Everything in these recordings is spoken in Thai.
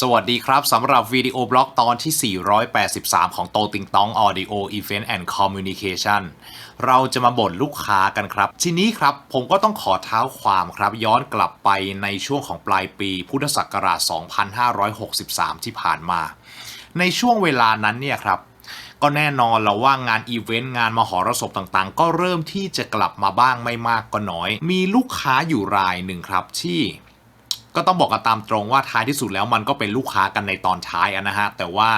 สวัสดีครับสำหรับวิดีโอบล็อกตอนที่ 483 ของโตติงตอง Audio Event and Communication เราจะมาบ่นลูกค้ากันครับ ทีนี้ครับผมก็ต้องขอเท้าความครับ ย้อนกลับไปในช่วงของปลายปี พุทธศักราช 2563 ที่ผ่านมา ในช่วงเวลานั้นเนี่ยครับ ก็แน่นอนเราว่างานอีเวนต์งานมหรสพต่างๆ ก็เริ่มที่จะกลับมาบ้างไม่มากก็น้อย มีลูกค้าอยู่รายหนึ่งครับที่ ก็ต้องบอกกันตามตรงว่าท้ายที่สุดแล้วมันก็เป็นลูกค้ากันในตอนท้ายนะฮะ แต่ว่า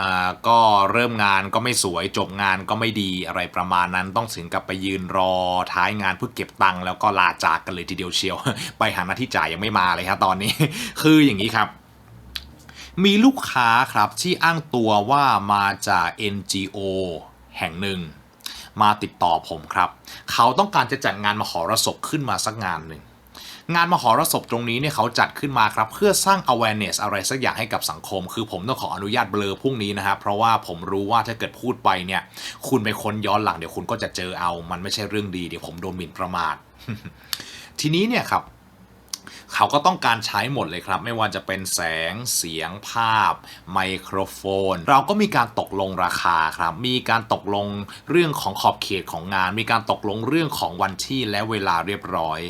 อ่าก็เริ่มงานก็ไม่สวยจบงานก็ไม่ดีอะไรประมาณนั้น ต้องถึงกับไปยืนรอท้ายงานเพื่อเก็บตังค์แล้วก็ลาจากกันเลยทีเดียวเชียว ไปหาหน้าที่จ่ายยังไม่มาเลยครับตอนนี้ คืออย่างนี้ครับมีลูกค้าครับที่อ้างตัวว่ามาจาก NGO แห่งหนึ่ง มาติดต่อผมครับ เขาต้องการจะจัดงานมหรสพขึ้นมาสักงานหนึ่ง งานมหรสพตรงนี้เนี่ยเขาจัดขึ้นมาครับเพื่อสร้าง awareness อะไรสักอย่างให้กับสังคม คือผมต้องขออนุญาตเบลอพรุ่งนี้นะครับเพราะว่าผมรู้ว่าถ้าเกิดพูดไปเนี่ย คุณไปค้นย้อนหลังเดี๋ยวคุณก็จะเจอเอา มันไม่ใช่เรื่องดีเดี๋ยวผมโดนหมิ่นประมาททีนี้เนี่ยครับ เขาก็ต้องการใช้หมดเลยครับ ไม่ว่าจะเป็นแสงเสียงภาพ ไมโครโฟน เราก็มีการตกลงราคาครับ มีการตกลงเรื่องของขอบเขตของงาน มีการตกลงเรื่องของวันที่และเวลาเรียบร้อย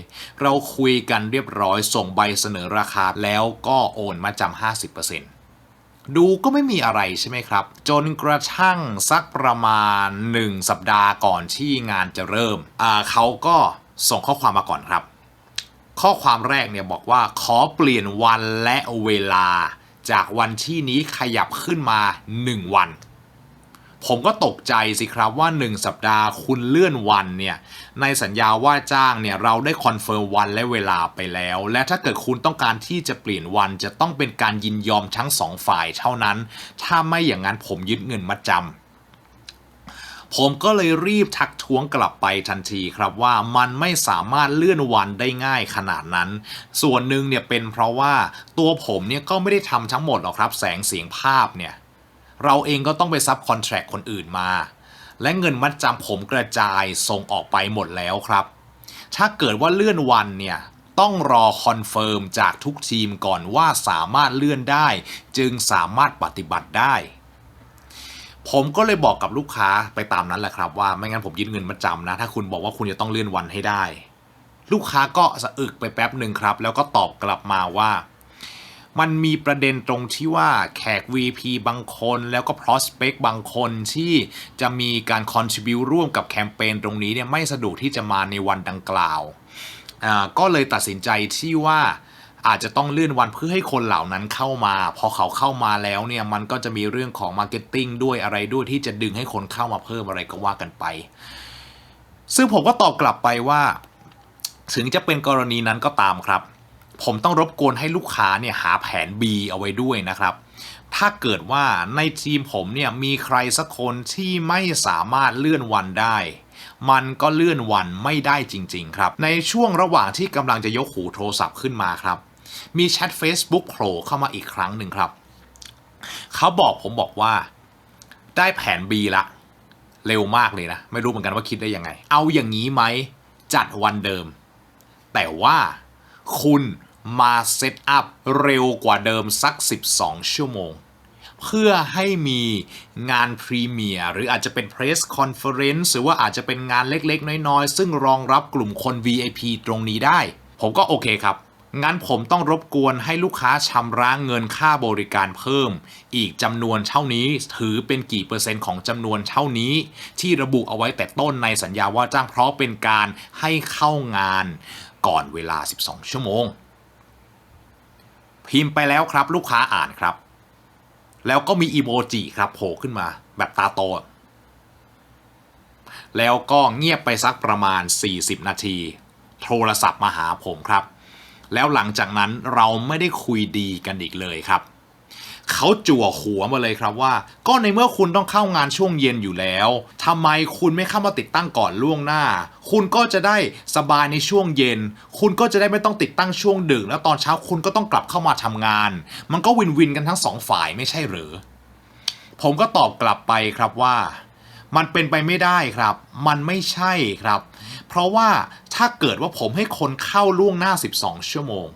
เราคุยกันเรียบร้อย ส่งใบเสนอราคาแล้วก็โอนมาจำ50%ดูก็ไม่มีอะไรใช่ไหมครับ จนกระทั่งสักประมาณ 1 สัปดาห์ก่อนที่งานจะเริ่ม เขาก็ส่งข้อความมาก่อนครับ ข้อความแรกเนี่ยบอกว่าขอเปลี่ยนวันและเวลา จากวันที่นี้ขยับขึ้นมา 1 วัน ผมก็ตกใจสิครับว่า 1 สัปดาห์คุณเลื่อนวันเนี่ยในสัญญาว่าจ้างเนี่ยเราได้คอนเฟิร์มวันและเวลาไปแล้ว และถ้าเกิดคุณต้องการที่จะเปลี่ยนวันจะต้องเป็นการยินยอมทั้งสองฝ่ายเท่านั้น ถ้าไม่อย่างนั้นผมยึดเงินมาจำ ผมก็เลยรีบทักท้วงกลับไปทันทีครับว่ามันไม่สามารถเลื่อนวันได้ง่ายขนาดนั้น ส่วนหนึ่งเนี่ยเป็นเพราะว่าตัวผมเนี่ยก็ไม่ได้ทำทั้งหมดหรอกครับแสงเสียงภาพเนี่ยเราเองก็ต้องไปซับคอนแทรคคนอื่นมา และเงินมัดจำผมกระจายส่งออกไปหมดแล้วครับ ถ้าเกิดว่าเลื่อนวันเนี่ยต้องรอคอนเฟิร์มจากทุกทีมก่อนว่าสามารถเลื่อนได้ จึงสามารถปฏิบัติได้ ผมก็เลยบอกกับลูกค้าไปตามนั้นแหละครับว่าไม่งั้นผมยึดเงินมาจำนะ ถ้าคุณบอกว่าคุณจะต้องเลื่อนวันให้ได้ ลูกค้าก็สะอึกไปแป๊บหนึ่งครับ แล้วก็ตอบกลับมาว่า มันมีประเด็นตรงที่ว่าแขก VP บางคน แล้วก็ prospect บางคนที่จะมีการ contribute ร่วมกับแคมเปญตรงนี้เนี่ยไม่สะดวกที่จะมาในวันดังกล่าวก็เลยตัดสินใจที่ว่า อาจจะต้องเลื่อนวันเพื่อให้คนเหล่านั้นเข้ามา พอเขาเข้ามาแล้วเนี่ยมันก็จะมีเรื่องของมาร์เก็ตติ้งด้วยอะไรด้วยที่จะดึงให้คนเข้ามาเพิ่มอะไรก็ว่ากันไป ซึ่งผมก็ตอบกลับไปว่า ถึงจะเป็นกรณีนั้นก็ตามครับ ผมต้องรบกวนให้ลูกค้าเนี่ยหาแผน B เอาไว้ด้วยนะครับ ถ้าเกิดว่าในทีมผมเนี่ยมีใครสักคนที่ไม่สามารถเลื่อนวันได้มันก็เลื่อนวันไม่ได้จริง ๆ ครับ ในช่วงระหว่างที่กำลังจะยกหูโทรศัพท์ขึ้นมาครับ มีแชท Facebook โผล่เข้ามาอีกครั้งหนึ่งครับ เขาบอกผมบอกว่าได้แผน B ละ เร็วมากเลยนะ ไม่รู้เหมือนกันว่าคิดได้ยังไง เอาอย่างนี้ไหมจัดวันเดิม แต่ว่าคุณมาเซตอัพเร็วกว่าเดิมสัก 12 ชั่วโมง เพื่อให้มีงานพรีเมียร์หรืออาจจะเป็นเพรสคอนเฟอเรนซ์หรือว่าอาจจะเป็นงานเล็กๆ น้อยๆ ซึ่งรองรับกลุ่มคน VIP ตรงนี้ได้ ผมก็โอเคครับ งั้นผมต้องรบกวนให้ลูกค้าชำระเงินค่าบริการเพิ่ม อีกจำนวนเท่านี้ถือเป็นกี่เปอร์เซ็นต์ของจำนวนเท่านี้ ที่ระบุเอาไว้แต่ต้นในสัญญาว่าจ้างเพราะเป็นการให้เข้างานก่อนเวลา 12 ชั่วโมง พิมพ์ไปแล้วครับลูกค้าอ่านครับ แล้วก็มีอีโมจิครับโผล่ขึ้นมา แบบตาโต แล้วก็เงียบไปสักประมาณ 40 นาที โทรศัพท์มาหาผมครับ แล้วหลังจากนั้นเราไม่ได้คุยดีกันอีกเลยครับเขาจั่วหัวมาเลยครับว่า ก็ในเมื่อคุณต้องเข้างานช่วงเย็นอยู่แล้วทำไมคุณไม่เข้ามาติดตั้งก่อนล่วงหน้า คุณก็จะได้สบายในช่วงเย็น คุณก็จะได้ไม่ต้องติดตั้งช่วงดึกแล้วตอนเช้าคุณก็ต้องกลับเข้ามาทำงาน มันก็วินวินกันทั้งสองฝ่ายไม่ใช่หรือ ผมก็ตอบกลับไปครับว่า มันเป็นไปไม่ได้ครับ มันไม่ใช่ครับ เพราะว่าถ้าเกิดว่าผมให้คนเข้าล่วงหน้า 12 ชั่วโมง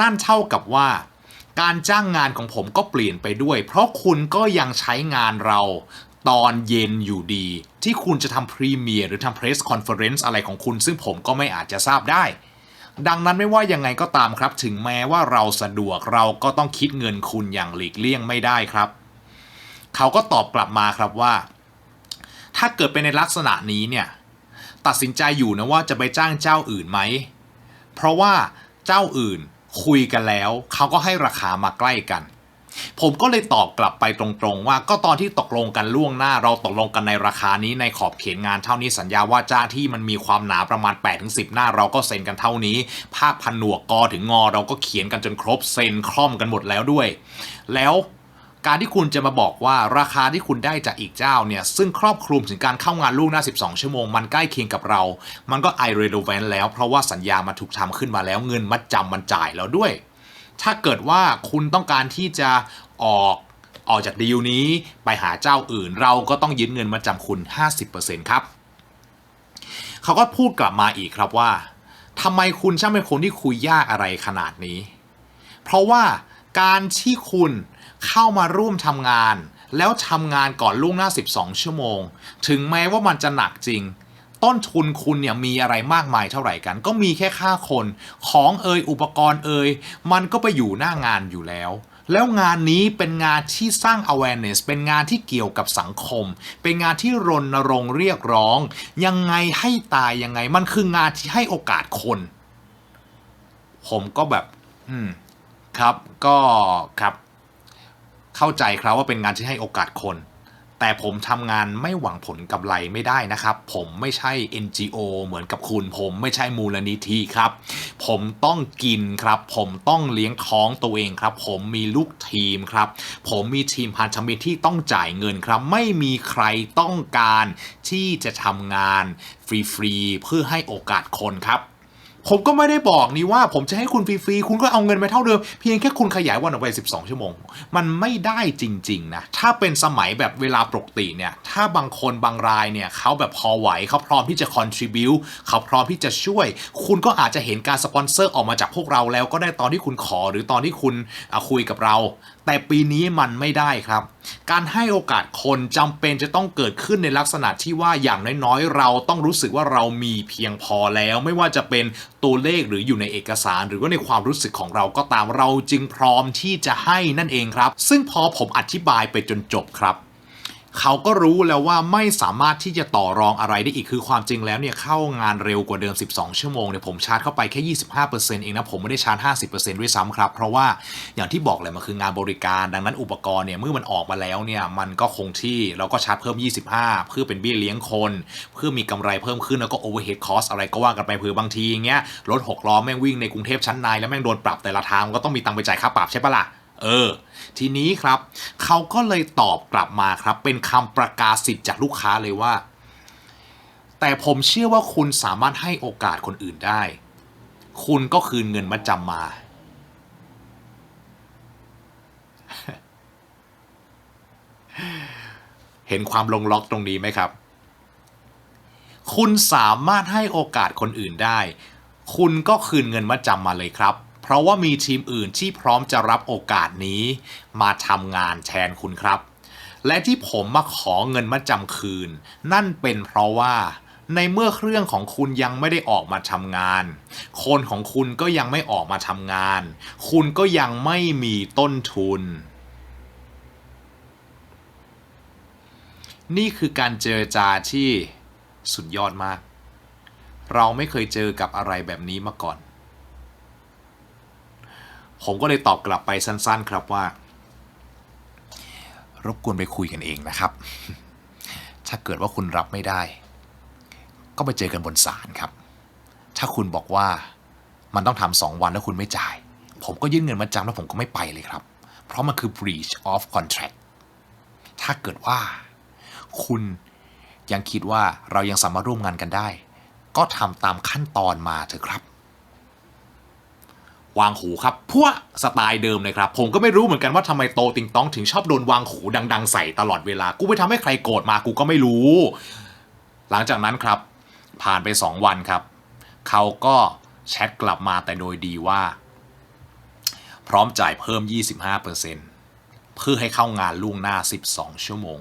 นั่นเท่ากับว่า การจ้างงานของผมก็เปลี่ยนไปด้วย เพราะคุณก็ยังใช้งานเราตอนเย็นอยู่ดี ที่คุณจะทำพรีเมียร์หรือทำเพรสคอนเฟอเรนซ์อะไรของคุณ ซึ่งผมก็ไม่อาจจะทราบได้ ดังนั้นไม่ว่ายังไงก็ตามครับ ถึงแม้ว่าเราสะดวกเราก็ต้องคิดเงินคุณอย่างหลีกเลี่ยงไม่ได้ครับ เขาก็ตอบกลับมาครับว่า ถ้าเกิดเป็นในลักษณะนี้เนี่ยตัดสินใจอยู่นะว่าจะไปจ้างเจ้าอื่นไหม เพราะว่าเจ้าอื่นคุยกันแล้ว เขาก็ให้ราคามาใกล้กัน ผมก็เลยตอบกลับไปตรงๆ ว่าก็ตอนที่ตกลงกันล่วงหน้า เราตกลงกันในราคานี้ในขอบเขตงานเท่านี้สัญญาว่าจ้างที่มันมีความหนาประมาณ 8-10 หน้า เราก็เซ็นกันเท่านี้ ภาคพันหนวกกอถึงงอเราก็เขียนกันจนครบเซ็นคล่อมกันหมดแล้วด้วย แล้ว การที่คุณจะมาบอกว่าราคาที่คุณได้จากอีกเจ้าเนี่ย ซึ่งครอบคลุมถึงการเข้างานล่วงหน้า 12 ชั่วโมง มันใกล้เคียงกับเรา มันก็ irrelevant แล้ว เพราะว่าสัญญามาถูกทำขึ้นมาแล้วเงินมัดจำมันจ่ายแล้วด้วย ถ้าเกิดว่าคุณต้องการที่จะออกออกจากดีลนี้ไปหาเจ้าอื่น เราก็ต้องยึดเงินมาจำคุณ 50%ครับ เขาก็พูดกลับมาอีกครับว่าทำไมคุณช่างเป็นคนที่คุยยากอะไรขนาดนี้ เพราะว่า การที่คุณเข้ามาร่วมทำงาน แล้วทำงานก่อนล่วงหน้า 12 ชั่วโมง ถึงแม้ว่ามันจะหนักจริง ต้นทุนคุณเนี่ยมีอะไรมากมายเท่าไหร่กัน ก็มีแค่ค่าคนของเอยอุปกรณ์เอยมันก็ไปอยู่หน้างานอยู่แล้วแล้วงานนี้เป็นงานที่สร้าง awareness เป็นงานที่เกี่ยวกับสังคม เป็นงานที่รณรงค์เรียกร้อง ยังไงให้ตายยังไง มันคืองานที่ให้โอกาสคน ผมก็แบบ อืม ครับก็ครับ เข้าใจครับว่าเป็นงานที่ให้โอกาสคน แต่ผมทำงานไม่หวังผลกำไรไม่ได้นะครับ ผมไม่ใช่ NGO เหมือนกับคุณ ผมไม่ใช่มูลนิธิครับ ผมต้องกินครับ ผมต้องเลี้ยงท้องตัวเองครับ ผมมีลูกทีมครับ ผมมีทีมพันธมิตรที่ต้องจ่ายเงินครับ ไม่มีใครต้องการที่จะทำงานฟรีๆเพื่อให้โอกาสคนครับ ผมก็ไม่ได้บอกนี่ว่าผมจะให้คุณฟรีๆ คุณก็เอาเงินไปเท่าเดิม เพียงแค่คุณขยายวันออกไป 12 ชั่วโมง มันไม่ได้จริงๆนะ ถ้าเป็นสมัยแบบเวลาปกติเนี่ย ถ้าบางคนบางรายเนี่ยเขาแบบพอไหวเขาพร้อมที่จะ contribu เขาพร้อมที่จะช่วย คุณก็อาจจะเห็นการสปอนเซอร์ออกมาจากพวกเราแล้วก็ได้ตอนที่คุณขอหรือตอนที่คุณคุยกับเรา แต่ปีนี้มันไม่ได้ครับ การให้โอกาสคนจำเป็นจะต้องเกิดขึ้นในลักษณะที่ว่าอย่างน้อยๆ เราต้องรู้สึกว่าเรามีเพียงพอแล้ว ไม่ว่าจะเป็นตัวเลขหรืออยู่ในเอกสาร หรือว่าในความรู้สึกของเราก็ตามเราจึงพร้อมที่จะให้นั่นเองครับ ซึ่งพอผมอธิบายไปจนจบครับ เขาก็รู้แล้วว่าไม่สามารถที่จะต่อรองอะไรได้อีกคือความจริงแล้วเนี่ยเข้างานเร็วกว่าเดิม 12 ชั่วโมงเนี่ยผมชาร์จเข้าไปแค่ 25%เองนะผมไม่ได้ชาร์จ 50%ด้วยซ้ำครับ เพราะว่าอย่างที่บอกเลยมันคืองานบริการ ดังนั้นอุปกรณ์เนี่ยเมื่อมันออกมาแล้วเนี่ยมันก็คงที่เราก็ชาร์จเพิ่ม 25 เพื่อเป็นเบี้ยเลี้ยงคน เพื่อมีกำไรเพิ่มขึ้นแล้วก็ overhead cost อะไรก็ว่ากันไปเผื่อบางทีอย่างเงี้ยรถหกล้อแม่งวิ่งในกรุงเทพชั้นในแล้วแม่งโดนปรับแต่ละทางก็ต้องมีตังไปจ่ายค่าปรับใช่ปะล่ะ เออ ทีนี้ครับเขาก็เลยตอบกลับมาครับ เป็นคำประกาศสิทธิ์จากลูกค้าเลยว่า แต่ผมเชื่อว่าคุณสามารถให้โอกาสคนอื่นได้ คุณก็คืนเงินมาจำมา เห็นความลงล็อกตรงนี้ไหมครับ คุณสามารถให้โอกาสคนอื่นได้ คุณก็คืนเงินมาจำมาเลยครับ เพราะว่ามีทีมอื่นที่พร้อมจะรับโอกาสนี้ มาทำงานแทนคุณครับ และที่ผมมาขอเงินมาจำคืน นั่นเป็นเพราะว่าในเมื่อเครื่องของคุณยังไม่ได้ออกมาทำงาน คนของคุณก็ยังไม่ออกมาทำงาน คุณก็ยังไม่มีต้นทุน นี่คือการเจรจาที่สุดยอดมาก เราไม่เคยเจอกับอะไรแบบนี้มาก่อน ผมก็เลยตอบกลับไปสั้นๆ ครับว่า รบกวนไปคุยกันเองนะครับ ถ้าเกิดว่าคุณรับไม่ได้ ก็ไปเจอกันบนศาลครับ ถ้าคุณบอกว่ามันต้องทำสองวันแล้วคุณไม่จ่าย ผมก็ยื่นเงินมาจำแล้วผมก็ไม่ไปเลยครับ เพราะมันคือ breach of contract ถ้าเกิดว่า คุณยังคิดว่าเรายังสามารถร่วมงานกันได้ ก็ทำตามขั้นตอนมาเถอะครับ วางหูครับพวกสไตล์เดิมเลยครับ ผมก็ไม่รู้เหมือนกันว่าทำไมโตติงต้องถึงชอบโดนวางหูดัง ๆ ใส่ตลอดเวลา กูไปทำให้ใครโกรธมากูก็ไม่รู้ หลังจากนั้นครับ ผ่านไป 2 วันครับ เขาก็แชทกลับมาแต่โดยดีว่า พร้อมจ่ายเพิ่ม 25%เพื่อให้เข้างานล่วงหน้า 12 ชั่วโมง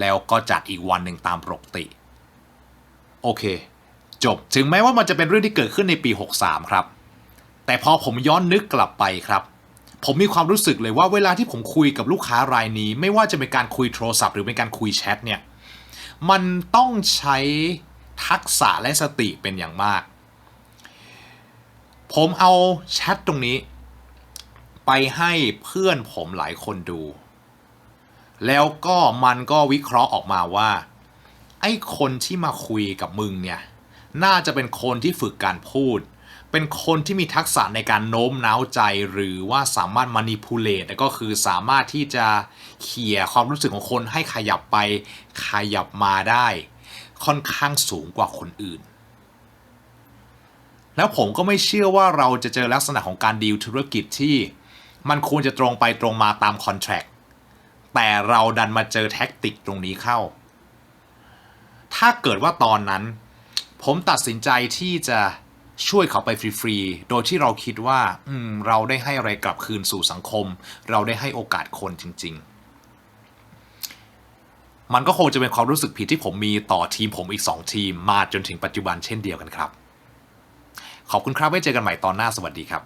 แล้วก็จัดอีกวันหนึ่งตามปกติ โอเค จบ ถึงแม้ว่ามันจะเป็นเรื่องที่เกิดขึ้นในปี 63 ครับ แต่พอผมย้อนนึกกลับไปครับ ผมมีความรู้สึกเลยว่าเวลาที่ผมคุยกับลูกค้ารายนี้ ไม่ว่าจะเป็นการคุยโทรศัพท์หรือเป็นการคุยแชทเนี่ยมันต้องใช้ทักษะและสติเป็นอย่างมาก ผมเอาแชทตรงนี้ ไปให้เพื่อนผมหลายคนดู แล้วก็มันก็วิเคราะห์ออกมาว่า ไอ้คนที่มาคุยกับมึงเนี่ย น่าจะเป็นคนที่ฝึกการพูด เป็นคนที่มีทักษะในการโน้มน้าวใจหรือว่าสามารถ manipulate ก็คือสามารถที่จะเขี่ยความรู้สึกของคนให้ขยับไปขยับมาได้ ค่อนข้างสูงกว่าคนอื่น แล้วผมก็ไม่เชื่อว่าเราจะเจอลักษณะของการดีลธุรกิจที่มันควรจะตรงไปตรงมาตามคอนแท c t แต่เราดันมาเจอแท็กติกตรงนี้เข้า ถ้าเกิดว่าตอนนั้น ผมตัดสินใจที่จะ ช่วยเขาไปฟรีๆ โดยที่เราคิดว่าอืมเราได้ให้อะไรกลับคืนสู่สังคม เราได้ให้โอกาสคนจริง ๆ มันก็คงจะเป็นความรู้สึกผิดที่ผมมีต่อทีมผมอีก 2 ทีมมาจนถึงปัจจุบันเช่นเดียวกันครับ ขอบคุณครับไว้เจอกันใหม่ตอนหน้าสวัสดีครับ